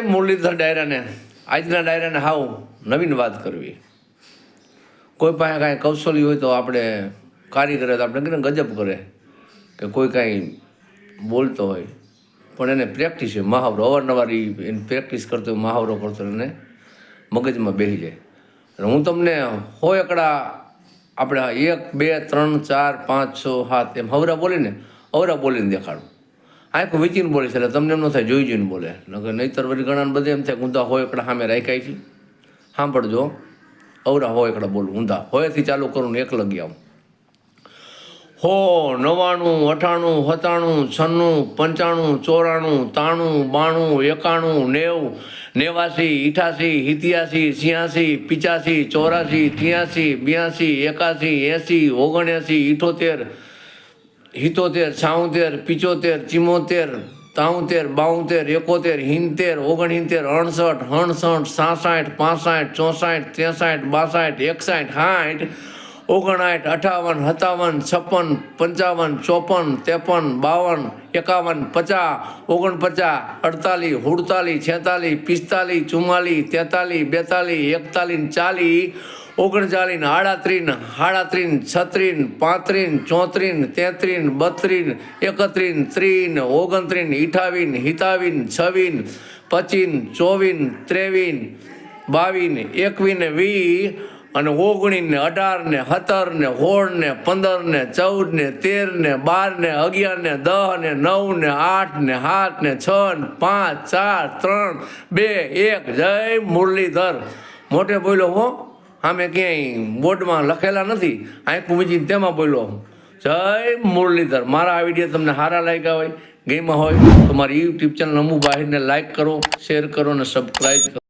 મુરલીધર ડાયરાને. આજના ડાયરાને હાવ નવીન વાત કરવી. કોઈ પાસે કાંઈ કૌશલ્ય હોય તો આપણે કારીગરે તો આપણે કે ગજબ કરે કે કોઈ કાંઈ બોલતો હોય. પણ એને પ્રેક્ટિસ હોય. મહાવરો. અવારનવાર એની પ્રેક્ટિસ કરતો હોય, મહાવરો કરતો એને મગજમાં બેસી જાય. હું તમને હોય એકડા આપણે એક, બે, ત્રણ, ચાર, પાંચ, છ, સાત એમ હવરા બોલીને અવરા બોલીને દેખાડું. આંખો વેચીને બોલે છે, એટલે તમને એમ ન થાય, જોઈ જોઈને બોલે. નહીતર વળી ઘણા બધે એમ થાય ઊંધા હોય એકડા સામે રાખાય છે. સાંભળજો અવરા હોય એકડા બોલું ઊંધા હોયથી ચાલુ કરું ને એક લગી આવું હો, નવાણું, અઠાણું, સત્તાણું, છન્નું, પંચાણું, ચોરાણું, તાણું, બાણું, એકાણું, નેવ, નેવાસી, ઇઠાસી, સિત્યાસી છ્યાસી પિચાસી ચોરાસી, ત્યાસી, બ્યાસી, એકાસી, એંસી ઓગણએંસી ઇઠોતેર હિતોતેર છાઉતેર, પિચોતેર, ચિમોતેર, તાઉતેર, બાઉતેર, એકોતેર હિંતેર ઓગણહિંતેર અડસઠ અણસઠ સાસઠ, પાસઠ, ચોસઠ, ત્રેસઠ, બાસઠ, એકસઠ, સાઠ, ઓગણસાઠ, અઠાવન, સત્તાવન, છપ્પન, પંચાવન, ચોપન, ત્રેપન, બાવન, એકાવન, પચાસ, ઓગણપચાસ, અડતાલીસ, સુડતાલીસ, છેતાલીસ, પિસ્તાલીસ, ચુમ્માલીસ, તેતાલીસ, બેતાલીસ, એકતાલીસ, ચાલીસ ઓગણચાલીસ આડાત્રીન સાડાત્રીન છત્રીન પાંત્રીન ચોત્રીન તેત્રીન બત્રીન એકત્રીન ત્રીન ઓગણત્રીન ઇઠાવીન હિતાવીન છવીન પચીન ચોવીન ત્રેવીન બાવીન એકવીન વી અને ઓગણીસ ને અઢાર ને સત્તર ને સોળ ને પંદર ને ચૌદ ને તેર ને બાર ને અગિયાર ને દહ ને નવ ને આઠ ને સાત ને છ ને પાંચ ચાર ત્રણ બે એક. જય મુરલીધર. મોટે બોલ્યો હો. આમે ક્યાંય બોર્ડમાં લખેલા નથી. આંખું વીજીને તેમાં બોલ્યો જય મુરલીધર, મારા આ વીડિયો તમને સારા લાગ્યા હોય ગેમમાં હોય, તો મારી યુટ્યુબ ચેનલ અમુ બાહિરને લાઈક કરો શેર કરો અને સબસ્ક્રાઈબ કરો.